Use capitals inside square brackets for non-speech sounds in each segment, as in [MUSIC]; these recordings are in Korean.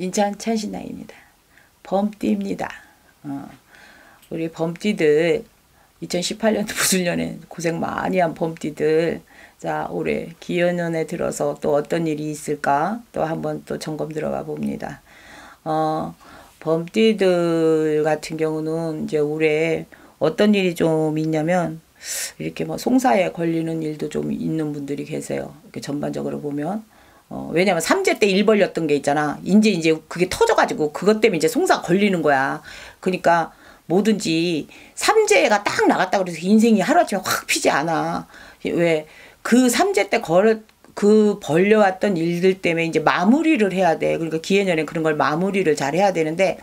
인천 천신당입니다. 범띠입니다. 어, 우리 범띠들 2018년도 무술년에 고생 많이 한 범띠들 자 올해 기해년에 들어서 또 어떤 일이 있을까 또 한번 또 점검 들어가 봅니다. 어, 범띠들 같은 경우는 이제 올해 어떤 일이 좀 있냐면 이렇게 뭐 송사에 걸리는 일도 좀 있는 분들이 계세요. 이렇게 전반적으로 보면 어, 왜냐면 삼재 때 일 벌렸던 게 있잖아. 이제 이제 그게 터져가지고 그것 때문에 이제 송사 걸리는 거야. 그러니까 뭐든지 삼재가 딱 나갔다 그래서 인생이 하루아침에 확 피지 않아. 왜 그 삼재 때 걸, 그 벌려왔던 일들 때문에 이제 마무리를 해야 돼. 그러니까 기해년에 그런 걸 마무리를 잘 해야 되는데,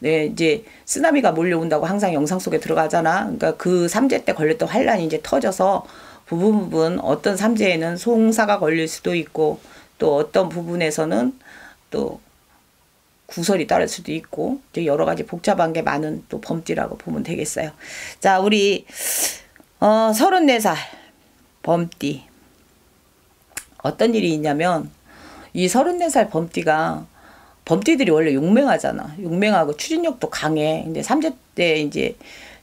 네, 이제 쓰나미가 몰려온다고 항상 영상 속에 들어가잖아. 그러니까 그 삼재 때 걸렸던 환란이 이제 터져서 부분 부분 어떤 삼재에는 송사가 걸릴 수도 있고, 또 어떤 부분에서는 또 구설이 따를 수도 있고 여러 가지 복잡한 게 많은 또 범띠라고 보면 되겠어요. 자, 우리 어 34살 범띠 어떤 일이 있냐면 이 34살 범띠가 범띠들이 원래 용맹하잖아. 용맹하고 추진력도 강해. 근데 3제 때 이제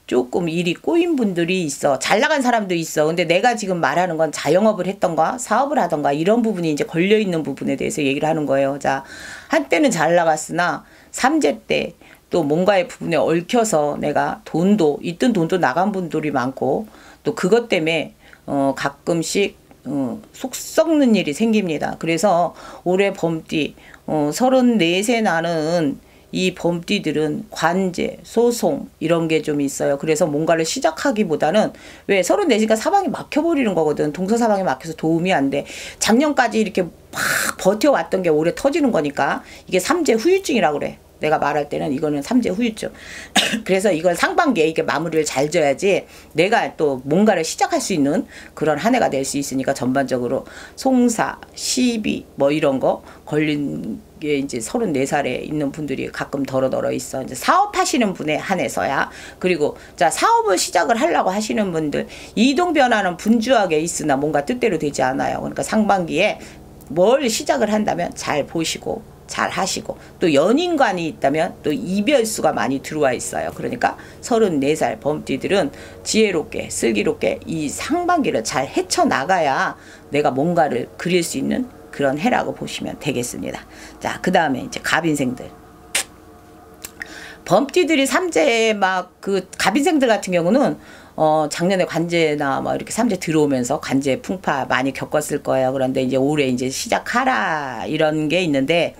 조금 일이 꼬인 분들이 있어. 잘 나간 사람도 있어. 근데 내가 지금 말하는 건 자영업을 했던가 사업을 하던가 이런 부분이 이제 걸려 있는 부분에 대해서 얘기를 하는 거예요. 자, 한때는 잘 나갔으나 삼재 때 또 뭔가의 부분에 얽혀서 내가 돈도 있던 돈도 나간 분들이 많고 또 그것 때문에 어 가끔씩 어, 속 썩는 일이 생깁니다. 그래서 올해 범띠 어, 34세 나는 이 범띠들은 관제, 소송 이런 게 좀 있어요. 그래서 뭔가를 시작하기보다는 왜 34시간 사방이 막혀버리는 거거든. 동서 사방이 막혀서 도움이 안 돼. 작년까지 이렇게 막 버텨왔던 게 올해 터지는 거니까 이게 삼재 후유증이라고 그래. 내가 말할 때는 이거는 삼재 후유증. [CLEARS THROAT] 그래서 이걸 상반기에 이게 마무리를 잘 져야지 내가 또 뭔가를 시작할 수 있는 그런 한 해가 될 수 있으니까 전반적으로 송사, 시비 뭐 이런 거 걸린 게 이제 34살에 있는 분들이 가끔 덜어덜어 있어. 이제 사업하시는 분에 한해서야. 그리고 자, 사업을 시작을 하려고 하시는 분들 이동 변화는 분주하게 있으나 뭔가 뜻대로 되지 않아요. 그러니까 상반기에 뭘 시작을 한다면 잘 보시고 잘 하시고 또 연인관이 있다면 또 이별수가 많이 들어와 있어요. 그러니까 34살 범띠들은 지혜롭게 슬기롭게 이 상반기를 잘 헤쳐나가야 내가 뭔가를 그릴 수 있는 그런 해라고 보시면 되겠습니다. 자, 그 다음에 이제 갑인생들. 범띠들이 삼재 막그 갑인생들 같은 경우는 어, 작년에 관제나 뭐 이렇게 삼재 들어오면서 관제 풍파 많이 겪었을 거예요. 그런데 이제 올해 이제 시작하라 이런 게 있는데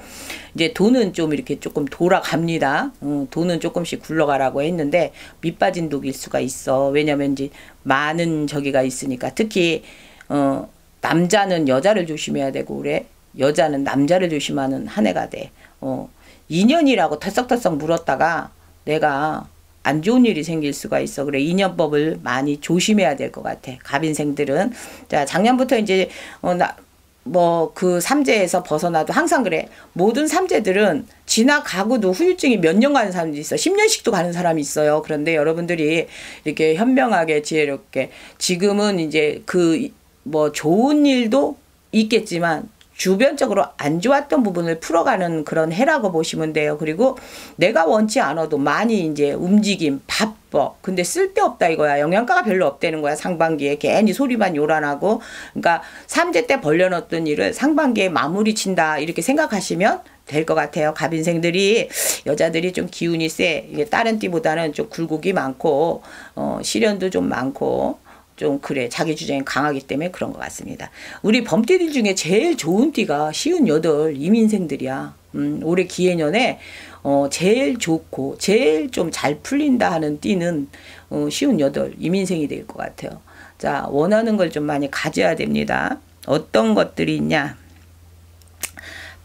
이제 돈은 좀 이렇게 조금 돌아갑니다. 어, 돈은 조금씩 굴러가라고 했는데 밑빠진 독일 수가 있어. 왜냐면 이제 많은 저기가 있으니까 특히 어, 남자는 여자를 조심해야 되고 올해 여자는 남자를 조심하는 한 해가 돼. 어, 2년이라고 털썩털썩 물었다가 내가 안 좋은 일이 생길 수가 있어. 그래 인연법을 많이 조심해야 될 것 같아. 갑인생들은 자 작년부터 이제 어, 나, 뭐그 삼재에서 벗어나도 항상 그래. 모든 삼재들은 지나가고도 후유증이 몇 년 가는 사람도 있어. 10년씩도 가는 사람이 있어요. 그런데 여러분들이 이렇게 현명하게 지혜롭게 지금은 이제 그 뭐 좋은 일도 있겠지만 주변적으로 안 좋았던 부분을 풀어가는 그런 해라고 보시면 돼요. 그리고 내가 원치 않아도 많이 이제 움직임, 바빠. 근데 쓸데없다 이거야. 영양가가 별로 없다는 거야. 상반기에 괜히 소리만 요란하고. 그러니까 삼재 때 벌려놓던 일을 상반기에 마무리 친다. 이렇게 생각하시면 될것 같아요. 갑인생들이 여자들이 좀 기운이 세. 이게 다른 띠보다는 좀 굴곡이 많고 어, 시련도 좀 많고 좀 그래 자기 주장이 강하기 때문에 그런 것 같습니다. 우리 범띠들 중에 제일 좋은 띠가 쉬운 여덟 이민생들이야. 음, 올해 기해년에 어, 제일 좋고 제일 좀 잘 풀린다 하는 띠는 어, 쉬운 여덟 이민생이 될 것 같아요. 자 원하는 걸 좀 많이 가져야 됩니다. 어떤 것들이 있냐?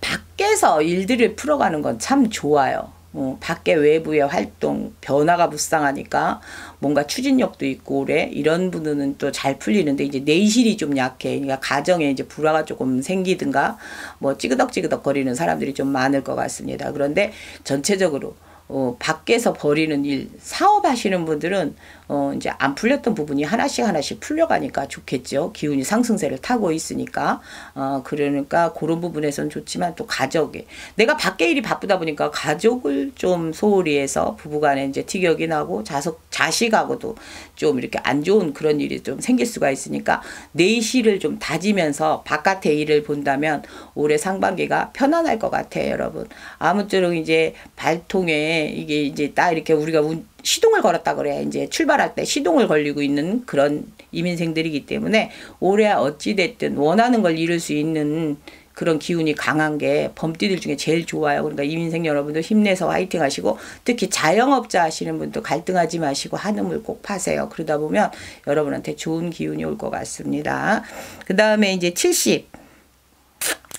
밖에서 일들을 풀어가는 건 참 좋아요. 어, 밖에 외부의 활동 변화가 불쌍하니까 뭔가 추진력도 있고 올해 이런 분들은 또 잘 풀리는데 이제 내실이 좀 약해. 그러니까 가정에 이제 불화가 조금 생기든가 뭐 찌그덕찌그덕 거리는 사람들이 좀 많을 것 같습니다. 그런데 전체적으로 어, 밖에서 벌이는 일, 사업하시는 분들은 어, 이제 안 풀렸던 부분이 하나씩 하나씩 풀려가니까 좋겠죠. 기운이 상승세를 타고 있으니까. 어, 그러니까 그런 부분에선 좋지만 또 가족이. 내가 밖에 일이 바쁘다 보니까 가족을 좀 소홀히 해서 부부간에 이제 티격이 나고 자석, 자식하고도 좀 이렇게 안 좋은 그런 일이 좀 생길 수가 있으니까 내실을 좀 다지면서 바깥의 일을 본다면 올해 상반기가 편안할 것 같아요, 여러분. 아무쪼록 이제 발통에 이게 이제 딱 이렇게 우리가 운, 시동을 걸었다 그래. 이제 출발할 때 시동을 걸리고 있는 그런 이민생들이기 때문에 올해 어찌됐든 원하는 걸 이룰 수 있는 그런 기운이 강한 게 범띠들 중에 제일 좋아요. 그러니까 이민생 여러분도 힘내서 화이팅 하시고 특히 자영업자 하시는 분도 갈등하지 마시고 한음을 꼭 파세요. 그러다 보면 여러분한테 좋은 기운이 올 것 같습니다. 그 다음에 이제 70.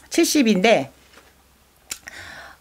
70인데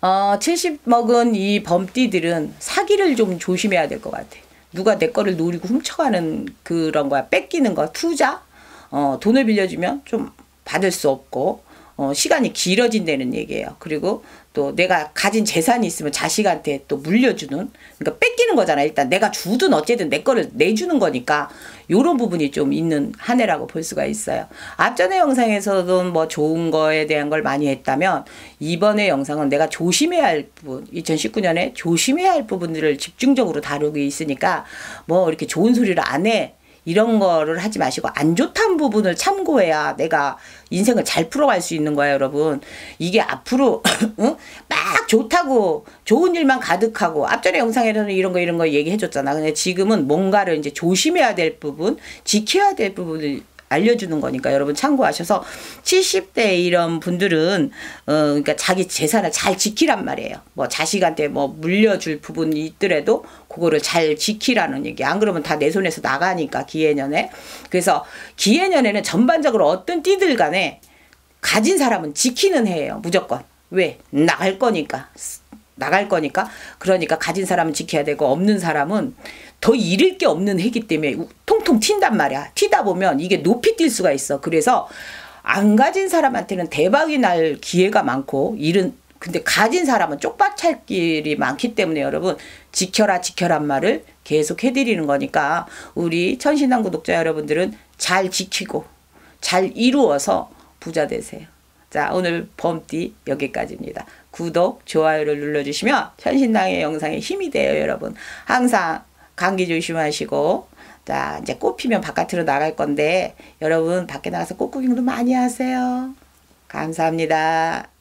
어, 70 먹은 이 범띠들은 사기를 좀 조심해야 될 것 같아. 누가 내 거를 노리고 훔쳐가는 그런 거야. 뺏기는 거, 투자. 어, 돈을 빌려주면 좀 받을 수 없고, 어, 시간이 길어진다는 얘기예요. 그리고 또 내가 가진 재산이 있으면 자식한테 또 물려주는 그러니까 뺏기는 거잖아. 일단 내가 주든 어쨌든 내 거를 내주는 거니까 요런 부분이 좀 있는 한 해라고 볼 수가 있어요. 앞전의 영상에서도 뭐 좋은 거에 대한 걸 많이 했다면 이번의 영상은 내가 조심해야 할 부분 2019년에 조심해야 할 부분들을 집중적으로 다루고 있으니까 뭐 이렇게 좋은 소리를 안 해. 이런 거를 하지 마시고 안 좋다는 부분을 참고해야 내가 인생을 잘 풀어갈 수 있는 거예요, 여러분. 이게 앞으로 [LAUGHS] 응? 막 좋다고 좋은 일만 가득하고 앞전에 영상에서는 이런 거 이런 거 얘기해 줬잖아. 근데 지금은 뭔가를 이제 조심해야 될 부분, 지켜야 될 부분을 알려주는 거니까 여러분 참고하셔서 70대 이런 분들은 어 그러니까 자기 재산을 잘 지키란 말이에요. 뭐 자식한테 뭐 물려줄 부분이 있더라도 그거를 잘 지키라는 얘기. 안 그러면 다 내 손에서 나가니까 기해년에. 그래서 기해년에는 전반적으로 어떤 띠들 간에 가진 사람은 지키는 해예요. 무조건. 왜? 나갈 거니까. 나갈 거니까. 그러니까 가진 사람은 지켜야 되고 없는 사람은 더 잃을 게 없는 해기 때문에 통통 튄단 말이야. 튀다 보면 이게 높이 뛸 수가 있어. 그래서 안 가진 사람한테는 대박이 날 기회가 많고 일은 근데 가진 사람은 쪽박찰 길이 많기 때문에 여러분 지켜라 지켜란 말을 계속 해드리는 거니까 우리 천신당 구독자 여러분들은 잘 지키고 잘 이루어서 부자 되세요. 자 오늘 범띠 여기까지입니다. 구독 좋아요를 눌러주시면 천신당의 영상에 힘이 돼요 여러분. 항상 감기 조심하시고 자 이제 꽃 피면 바깥으로 나갈 건데 여러분 밖에 나가서 꽃 구경도 많이 하세요. 감사합니다.